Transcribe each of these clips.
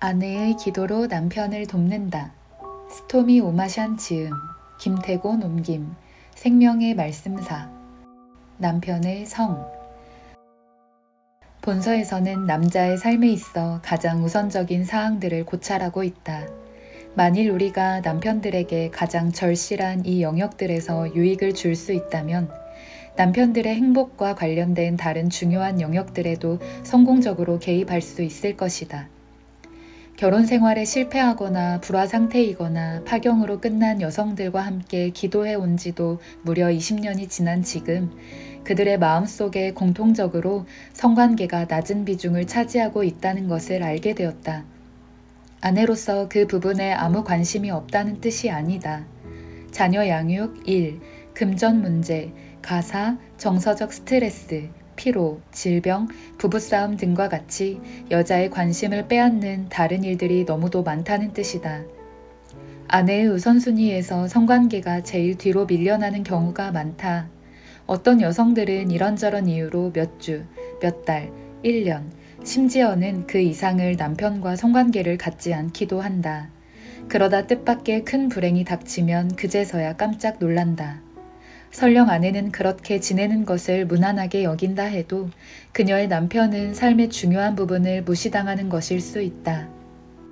아내의 기도로 남편을 돕는다. 스토미 오마샨 지음, 김태곤 옮김, 생명의 말씀사. 남편의 성. 본서에서는 남자의 삶에 있어 가장 우선적인 사항들을 고찰하고 있다. 만일 우리가 남편들에게 가장 절실한 이 영역들에서 유익을 줄 수 있다면 남편들의 행복과 관련된 다른 중요한 영역들에도 성공적으로 개입할 수 있을 것이다. 결혼 생활에 실패하거나 불화 상태이거나 파경으로 끝난 여성들과 함께 기도해 온 지도 무려 20년이 지난 지금 그들의 마음속에 공통적으로 성관계가 낮은 비중을 차지하고 있다는 것을 알게 되었다. 아내로서 그 부분에 아무 관심이 없다는 뜻이 아니다. 자녀 양육 1. 금전 문제, 가사, 정서적 스트레스, 피로, 질병, 부부싸움 등과 같이 여자의 관심을 빼앗는 다른 일들이 너무도 많다는 뜻이다. 아내의 우선순위에서 성관계가 제일 뒤로 밀려나는 경우가 많다. 어떤 여성들은 이런저런 이유로 몇 주, 몇 달, 1년, 심지어는 그 이상을 남편과 성관계를 갖지 않기도 한다. 그러다 뜻밖의 큰 불행이 닥치면 그제서야 깜짝 놀란다. 설령 아내는 그렇게 지내는 것을 무난하게 여긴다 해도 그녀의 남편은 삶의 중요한 부분을 무시당하는 것일 수 있다.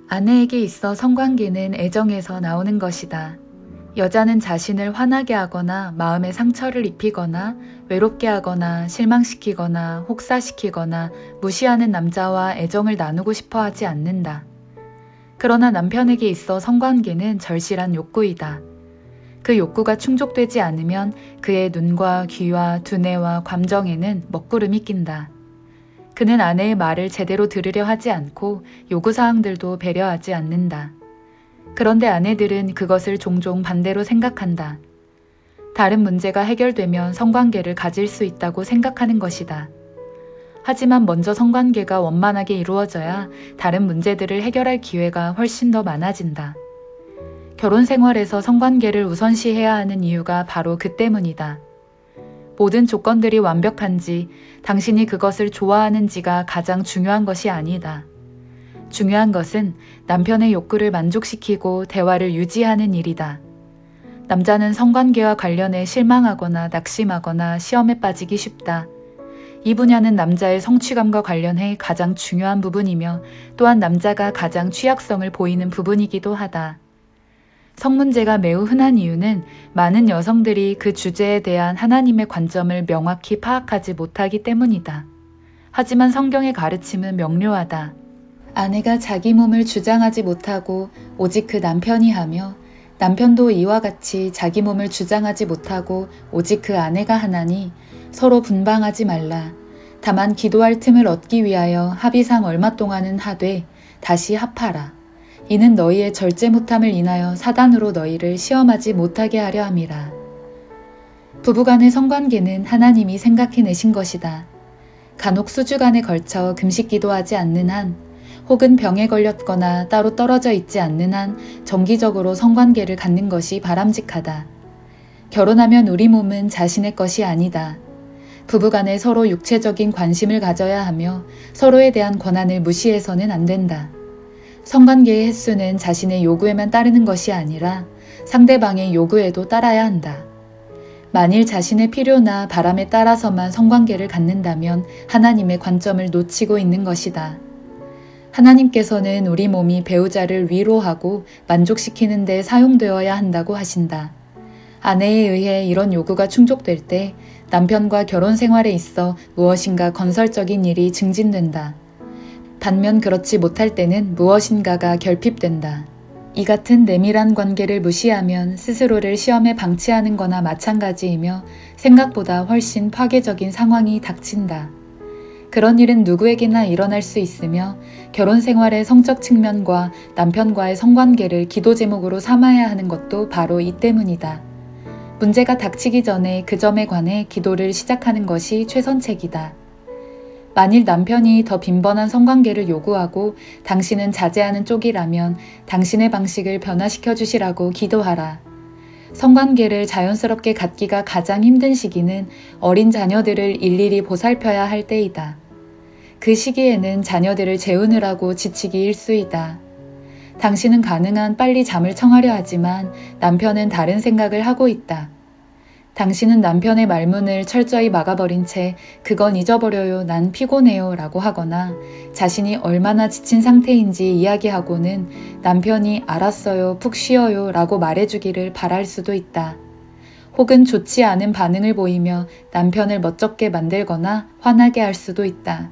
아내에게 있어 성관계는 애정에서 나오는 것이다. 여자는 자신을 화나게 하거나 마음에 상처를 입히거나 외롭게 하거나 실망시키거나 혹사시키거나 무시하는 남자와 애정을 나누고 싶어 하지 않는다. 그러나 남편에게 있어 성관계는 절실한 욕구이다. 그 욕구가 충족되지 않으면 그의 눈과 귀와 두뇌와 감정에는 먹구름이 낀다. 그는 아내의 말을 제대로 들으려 하지 않고 요구사항들도 배려하지 않는다. 그런데 아내들은 그것을 종종 반대로 생각한다. 다른 문제가 해결되면 성관계를 가질 수 있다고 생각하는 것이다. 하지만 먼저 성관계가 원만하게 이루어져야 다른 문제들을 해결할 기회가 훨씬 더 많아진다. 결혼 생활에서 성관계를 우선시해야 하는 이유가 바로 그 때문이다. 모든 조건들이 완벽한지 당신이 그것을 좋아하는지가 가장 중요한 것이 아니다. 중요한 것은 남편의 욕구를 만족시키고 대화를 유지하는 일이다. 남자는 성관계와 관련해 실망하거나 낙심하거나 시험에 빠지기 쉽다. 이 분야는 남자의 성취감과 관련해 가장 중요한 부분이며 또한 남자가 가장 취약성을 보이는 부분이기도 하다. 성문제가 매우 흔한 이유는 많은 여성들이 그 주제에 대한 하나님의 관점을 명확히 파악하지 못하기 때문이다. 하지만 성경의 가르침은 명료하다. 아내가 자기 몸을 주장하지 못하고 오직 그 남편이 하며 남편도 이와 같이 자기 몸을 주장하지 못하고 오직 그 아내가 하나니 서로 분방하지 말라. 다만 기도할 틈을 얻기 위하여 합의상 얼마 동안은 하되 다시 합하라. 이는 너희의 절제 못함을 인하여 사단으로 너희를 시험하지 못하게 하려 함이라. 부부간의 성관계는 하나님이 생각해내신 것이다. 간혹 수주간에 걸쳐 금식 기도 하지 않는 한, 혹은 병에 걸렸거나 따로 떨어져 있지 않는 한 정기적으로 성관계를 갖는 것이 바람직하다. 결혼하면 우리 몸은 자신의 것이 아니다. 부부간에 서로 육체적인 관심을 가져야 하며 서로에 대한 권한을 무시해서는 안 된다. 성관계의 횟수는 자신의 요구에만 따르는 것이 아니라 상대방의 요구에도 따라야 한다. 만일 자신의 필요나 바람에 따라서만 성관계를 갖는다면 하나님의 관점을 놓치고 있는 것이다. 하나님께서는 우리 몸이 배우자를 위로하고 만족시키는 데 사용되어야 한다고 하신다. 아내에 의해 이런 요구가 충족될 때 남편과 결혼 생활에 있어 무엇인가 건설적인 일이 증진된다. 반면 그렇지 못할 때는 무엇인가가 결핍된다. 이 같은 내밀한 관계를 무시하면 스스로를 시험에 방치하는 거나 마찬가지이며 생각보다 훨씬 파괴적인 상황이 닥친다. 그런 일은 누구에게나 일어날 수 있으며 결혼 생활의 성적 측면과 남편과의 성관계를 기도 제목으로 삼아야 하는 것도 바로 이 때문이다. 문제가 닥치기 전에 그 점에 관해 기도를 시작하는 것이 최선책이다. 만일 남편이 더 빈번한 성관계를 요구하고 당신은 자제하는 쪽이라면 당신의 방식을 변화시켜 주시라고 기도하라. 성관계를 자연스럽게 갖기가 가장 힘든 시기는 어린 자녀들을 일일이 보살펴야 할 때이다. 그 시기에는 자녀들을 재우느라고 지치기 일쑤이다. 당신은 가능한 빨리 잠을 청하려 하지만 남편은 다른 생각을 하고 있다. 당신은 남편의 말문을 철저히 막아버린 채 그건 잊어버려요. 난 피곤해요. 라고 하거나 자신이 얼마나 지친 상태인지 이야기하고는 남편이 알았어요. 푹 쉬어요. 라고 말해주기를 바랄 수도 있다. 혹은 좋지 않은 반응을 보이며 남편을 멋쩍게 만들거나 화나게 할 수도 있다.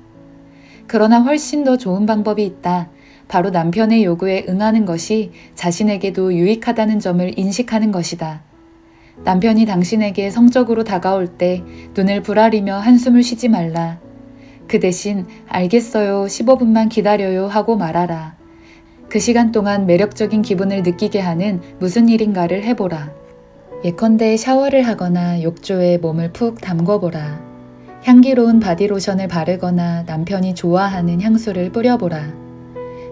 그러나 훨씬 더 좋은 방법이 있다. 바로 남편의 요구에 응하는 것이 자신에게도 유익하다는 점을 인식하는 것이다. 남편이 당신에게 성적으로 다가올 때 눈을 부라리며 한숨을 쉬지 말라. 그 대신 알겠어요. 15분만 기다려요 하고 말하라. 그 시간 동안 매력적인 기분을 느끼게 하는 무슨 일인가를 해보라. 예컨대 샤워를 하거나 욕조에 몸을 푹 담궈보라. 향기로운 바디로션을 바르거나 남편이 좋아하는 향수를 뿌려보라.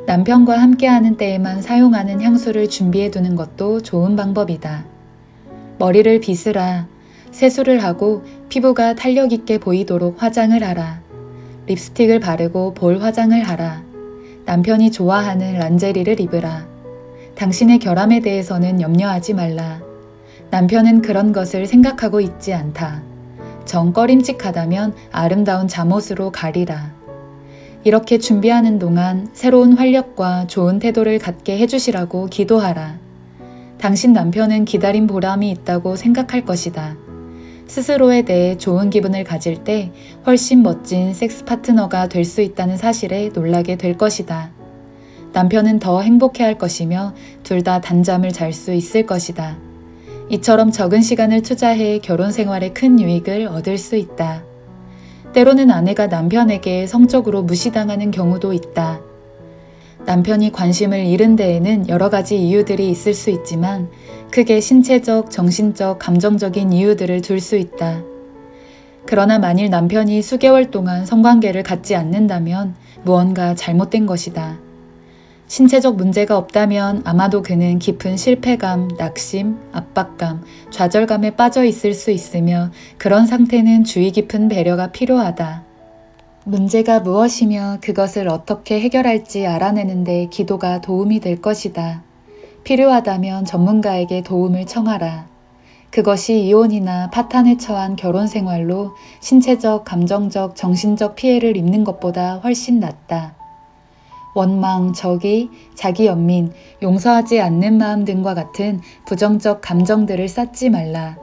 남편과 함께하는 때에만 사용하는 향수를 준비해두는 것도 좋은 방법이다. 머리를 빗으라. 세수를 하고 피부가 탄력 있게 보이도록 화장을 하라. 립스틱을 바르고 볼 화장을 하라. 남편이 좋아하는 란제리를 입으라. 당신의 결함에 대해서는 염려하지 말라. 남편은 그런 것을 생각하고 있지 않다. 정 꺼림칙하다면 아름다운 잠옷으로 가리라. 이렇게 준비하는 동안 새로운 활력과 좋은 태도를 갖게 해주시라고 기도하라. 당신 남편은 기다린 보람이 있다고 생각할 것이다. 스스로에 대해 좋은 기분을 가질 때 훨씬 멋진 섹스 파트너가 될 수 있다는 사실에 놀라게 될 것이다. 남편은 더 행복해 할 것이며 둘 다 단잠을 잘 수 있을 것이다. 이처럼 적은 시간을 투자해 결혼 생활에 큰 유익을 얻을 수 있다. 때로는 아내가 남편에게 성적으로 무시당하는 경우도 있다. 남편이 관심을 잃은 데에는 여러 가지 이유들이 있을 수 있지만 크게 신체적, 정신적, 감정적인 이유들을 둘 수 있다. 그러나 만일 남편이 수개월 동안 성관계를 갖지 않는다면 무언가 잘못된 것이다. 신체적 문제가 없다면 아마도 그는 깊은 실패감, 낙심, 압박감, 좌절감에 빠져 있을 수 있으며 그런 상태는 주의 깊은 배려가 필요하다. 문제가 무엇이며 그것을 어떻게 해결할지 알아내는데 기도가 도움이 될 것이다. 필요하다면 전문가에게 도움을 청하라. 그것이 이혼이나 파탄에 처한 결혼 생활로 신체적, 감정적, 정신적 피해를 입는 것보다 훨씬 낫다. 원망, 적이, 자기 연민, 용서하지 않는 마음 등과 같은 부정적 감정들을 쌓지 말라.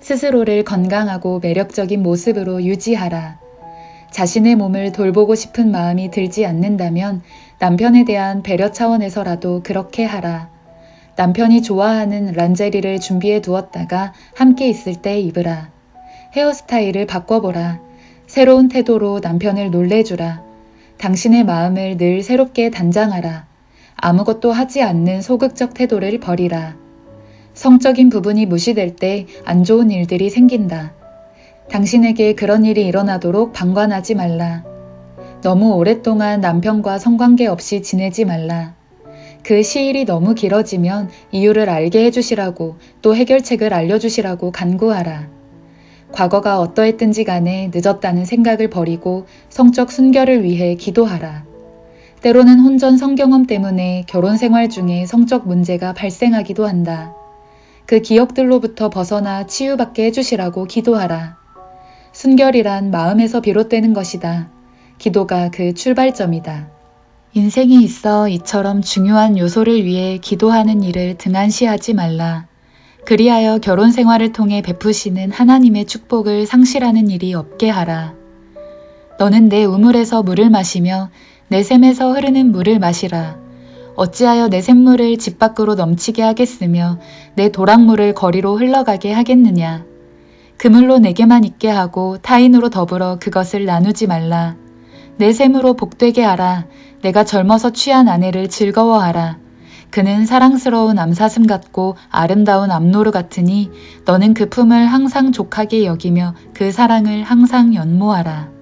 스스로를 건강하고 매력적인 모습으로 유지하라. 자신의 몸을 돌보고 싶은 마음이 들지 않는다면 남편에 대한 배려 차원에서라도 그렇게 하라. 남편이 좋아하는 란제리를 준비해 두었다가 함께 있을 때 입으라. 헤어스타일을 바꿔보라. 새로운 태도로 남편을 놀래주라. 당신의 마음을 늘 새롭게 단장하라. 아무것도 하지 않는 소극적 태도를 버리라. 성적인 부분이 무시될 때 안 좋은 일들이 생긴다. 당신에게 그런 일이 일어나도록 방관하지 말라. 너무 오랫동안 남편과 성관계 없이 지내지 말라. 그 시일이 너무 길어지면 이유를 알게 해주시라고 또 해결책을 알려주시라고 간구하라. 과거가 어떠했든지 간에 늦었다는 생각을 버리고 성적 순결을 위해 기도하라. 때로는 혼전 성경험 때문에 결혼 생활 중에 성적 문제가 발생하기도 한다. 그 기억들로부터 벗어나 치유받게 해주시라고 기도하라. 순결이란 마음에서 비롯되는 것이다. 기도가 그 출발점이다. 인생이 있어 이처럼 중요한 요소를 위해 기도하는 일을 등한시하지 말라. 그리하여 결혼 생활을 통해 베푸시는 하나님의 축복을 상실하는 일이 없게 하라. 너는 내 우물에서 물을 마시며 내 샘에서 흐르는 물을 마시라. 어찌하여 내 샘물을 집 밖으로 넘치게 하겠으며 내 도랑물을 거리로 흘러가게 하겠느냐. 그물로 내게만 있게 하고 타인으로 더불어 그것을 나누지 말라. 내 샘으로 복되게 하라. 내가 젊어서 취한 아내를 즐거워하라. 그는 사랑스러운 암사슴 같고 아름다운 암노루 같으니 너는 그 품을 항상 족하게 여기며 그 사랑을 항상 연모하라.